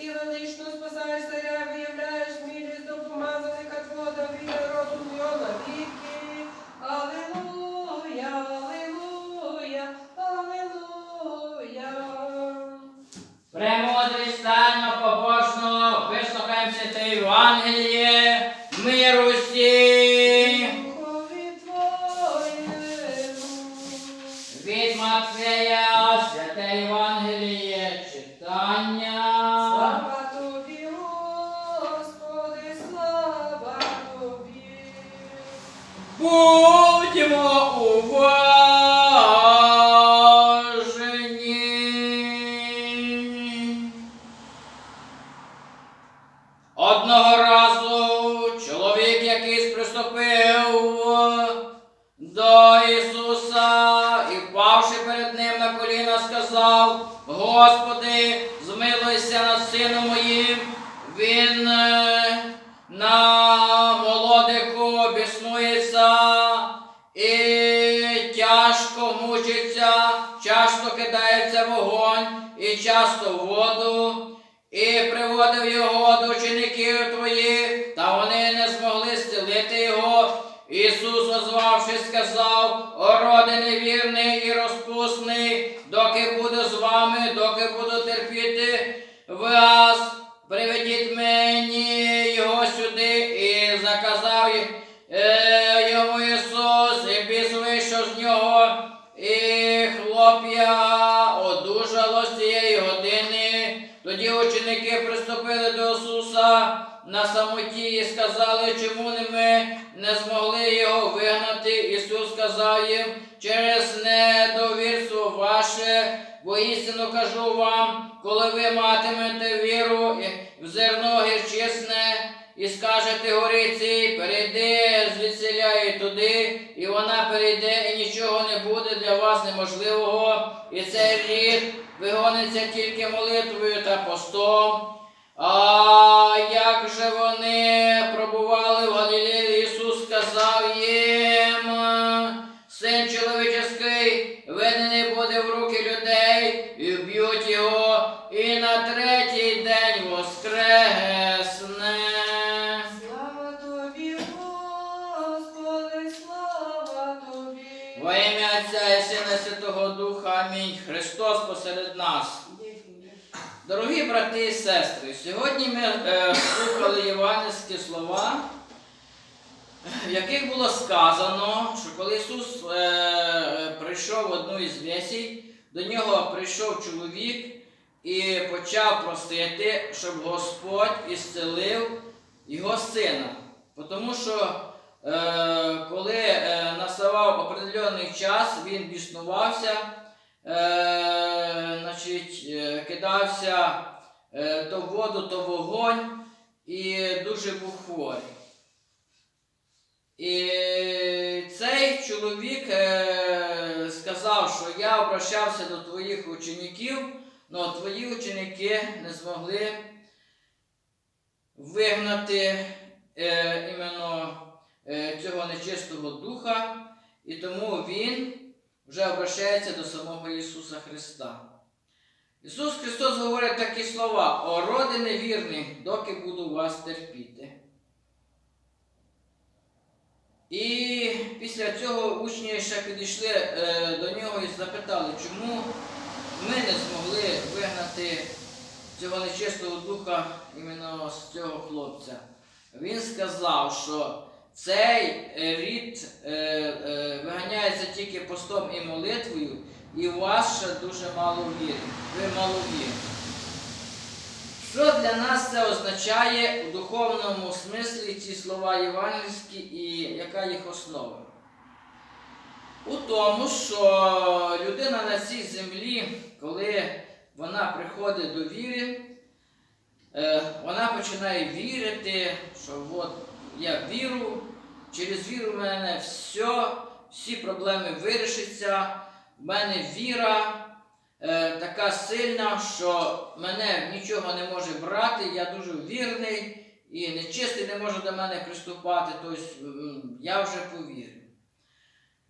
Ти велично спасаєш царя, виявляєш милість до помазаника Твого Давида, роду його навіки. Аллилуйя, аллилуйя, аллилуйя. Премудрий станьмо побожно, вислухаємо святе Євангеліє, миру всім. Будьмо уважені. Одного разу чоловік якийсь приступив до Ісуса і, впавши перед ним на коліна, сказав: Господи, змилуйся над сином моїм. Часто вогонь і часто воду. І приводив його до учеників твоїх, та вони не змогли зцілити його. Ісус, озвавшись, сказав, о роди невірний і розпусний, доки буду з вами, доки буду терпіти вас, на самоті і сказали, чому ми не змогли його вигнати. Ісус сказав їм через недовірство ваше, бо істину кажу вам, коли ви матимете віру в зерно гірчисне, і скажете гориці, перейди звідсіля і туди, і вона перейде, і нічого не буде для вас неможливого. І цей рід вигониться тільки молитвою та постом. А як же вони пробували в Галілеї, Ісус сказав їм, син чоловіческий виданий буде в руки людей, і вб'ють його, і на третій день воскресне. Слава тобі, Господи, слава тобі. Во ім'я Отця і Сина Святого Духа. Амінь. Христос посеред нас. Дорогі брати і сестри, сьогодні ми е, слухали євангельські слова, в яких було сказано, що коли Ісус е, прийшов в одну із весій, до нього прийшов чоловік і почав просити, щоб Господь ісцелив його сина. Тому що е, коли е, наставав определений час, він біснувався значить, е, кидався е, то в воду, то в вогонь і дуже був хворий. І цей чоловік е, сказав, що я обращався до твоїх учеників, але твої ученики не змогли вигнати е, іменно е, цього нечистого духа, і тому він вже обращається до самого Ісуса Христа. Ісус Христос говорить такі слова: о роди невірні, доки буду вас терпіти. І після цього учні ще підійшли е, до нього і запитали, чому ми не змогли вигнати цього нечистого духа іменно з цього хлопця. Він сказав, що цей е, рід е, е, виганяється тільки постом і молитвою, і у вас ще дуже мало віри. Ви мало віри. Що для нас це означає у духовному смислі ці слова євангельські і яка їх основа? У тому, що людина на цій землі, коли вона приходить до віри, е, вона починає вірити, що от я віру, через віру в мене все, всі проблеми вирішаться, в мене віра е, така сильна, що мене нічого не може брати, я дуже вірний і нечистий не може до мене приступати, тобто я вже повірив.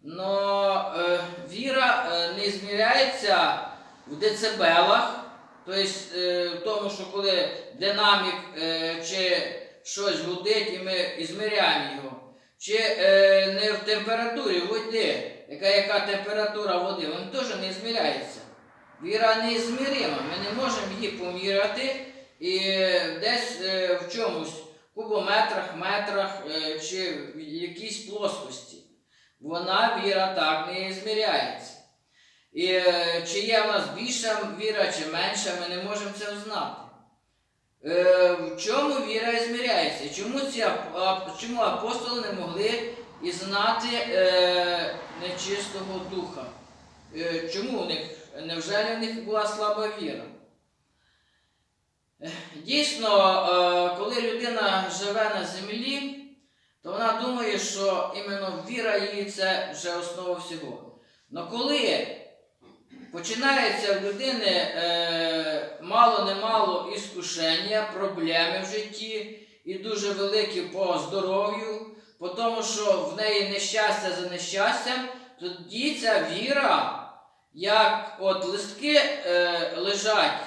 Но е, віра е, не зміряється в децибелах, Тобто е, в тому, що коли динамік е, чи щось гудить, і ми ізміряємо його. Чи е, не в температурі води, яка, яка температура води, він теж не зміряється. Віра неізмірима, ми не можемо її поміряти і десь е, в чомусь кубометрах, метрах е, чи в якійсь плоскості. Вона віра так не зміряється. І е, чи є в нас більша віра, чи менша, ми не можемо це знати. Е, в чому віра зміряється? Чому, ці, чому апостоли не могли і знати е, нечистого духа? Е, чому у них? Невже в них була слаба віра? Дійсно, е, коли людина живе на землі, то вона думає, що іменно віра її це вже основа всього. Но коли починається в людини е, мало-немало іскушення, проблеми в житті і дуже великі по здоров'ю, по тому, що в неї нещастя за нещастям, тоді ця віра, як от листки е, лежать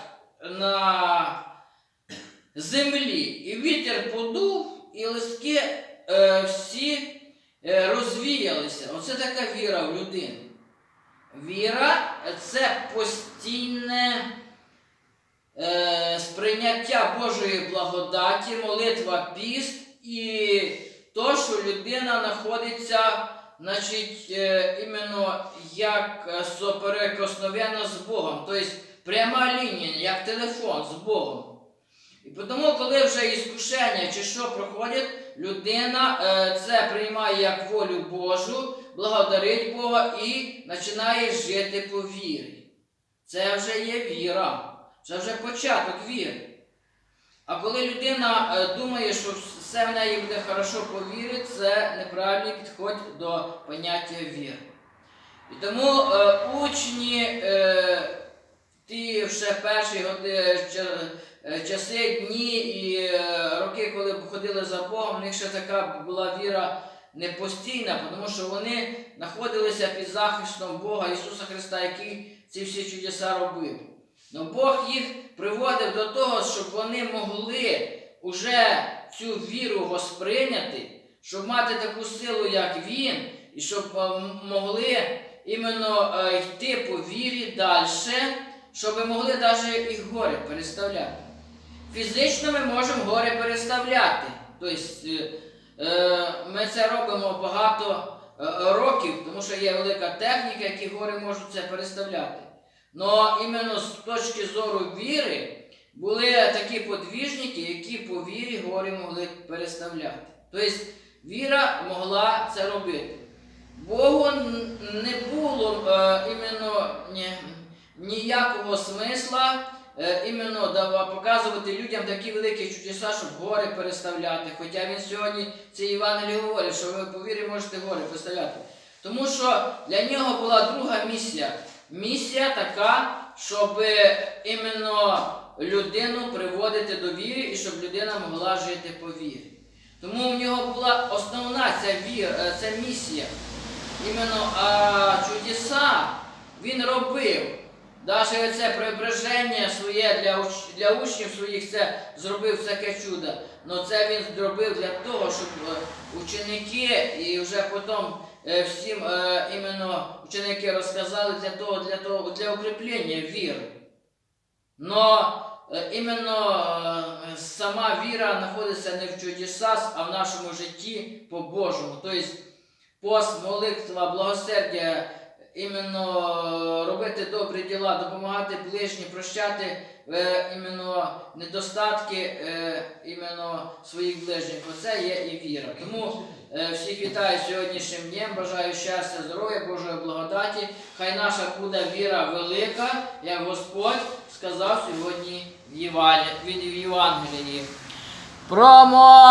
на землі, і вітер подув, і листки е, всі е, розвіялися. Оце така віра в людину. Віра це постійне е, сприйняття Божої благодаті, молитва піст і то, що людина знаходиться, значить, е, іменно як е, соприкосновенно з Богом, тобто пряма лінія, як телефон з Богом. І тому, коли вже іскушення чи що проходить, людина е, це приймає як волю Божу, благодарить Бога і починає жити по вірі. Це вже є віра, це вже початок віри. А коли людина е, думає, що все в неї буде хорошо по вірі, це неправильний підход до поняття віри. І тому е, учні, е, ті ще перші годи, е, часи, дні і е, роки, коли ходили за Богом, в них ще така була віра непостійна, тому що вони знаходилися під захистом Бога Ісуса Христа, який ці всі чудеса робив. Но Бог їх приводив до того, щоб вони могли уже цю віру восприйняти, щоб мати таку силу, як Він, і щоб е, могли іменно е, йти по вірі далі, щоб могли навіть і горе переставляти. Фізично ми можемо горе переставляти. Тобто е, ми це робимо багато років, тому що є велика техніка, які гори можуть це переставляти. Но іменно з точки зору віри були такі подвіжники, які по вірі гори могли переставляти. Тобто віра могла це робити. Богу не було е, іменно ні, ніякого смисла е, іменно показувати людям такі великі чудеса, щоб гори переставляти. Хоча він сьогодні це Євангеліє говорить, що ви по вірі можете гори переставляти. Тому що для нього була друга місія. Місія така, щоб іменно людину приводити до віри і щоб людина могла жити по вірі. Тому в нього була основна ця віра, е, ця місія. Іменно а, чудеса він робив. Навіть це преображення своє для, уч- для учнів своїх це зробив таке чудо. Але це він зробив для того, щоб е, ученики і вже потім всім е, іменно ученики розказали для того, для того, для укріплення віри. Но е, іменно е, сама віра знаходиться не в чудесах, а в нашому житті по-божому. Тобто пост, молитва, благосердя, іменно робити добрі діла, допомагати ближнім, прощати е, іменно недостатки е, іменно своїх ближніх. Оце є і віра. Тому е, всіх вітаю сьогоднішнім днем, бажаю щастя, здоров'я, Божої благодаті. Хай наша буде віра велика, як Господь сказав сьогодні в Євангелії. Промо!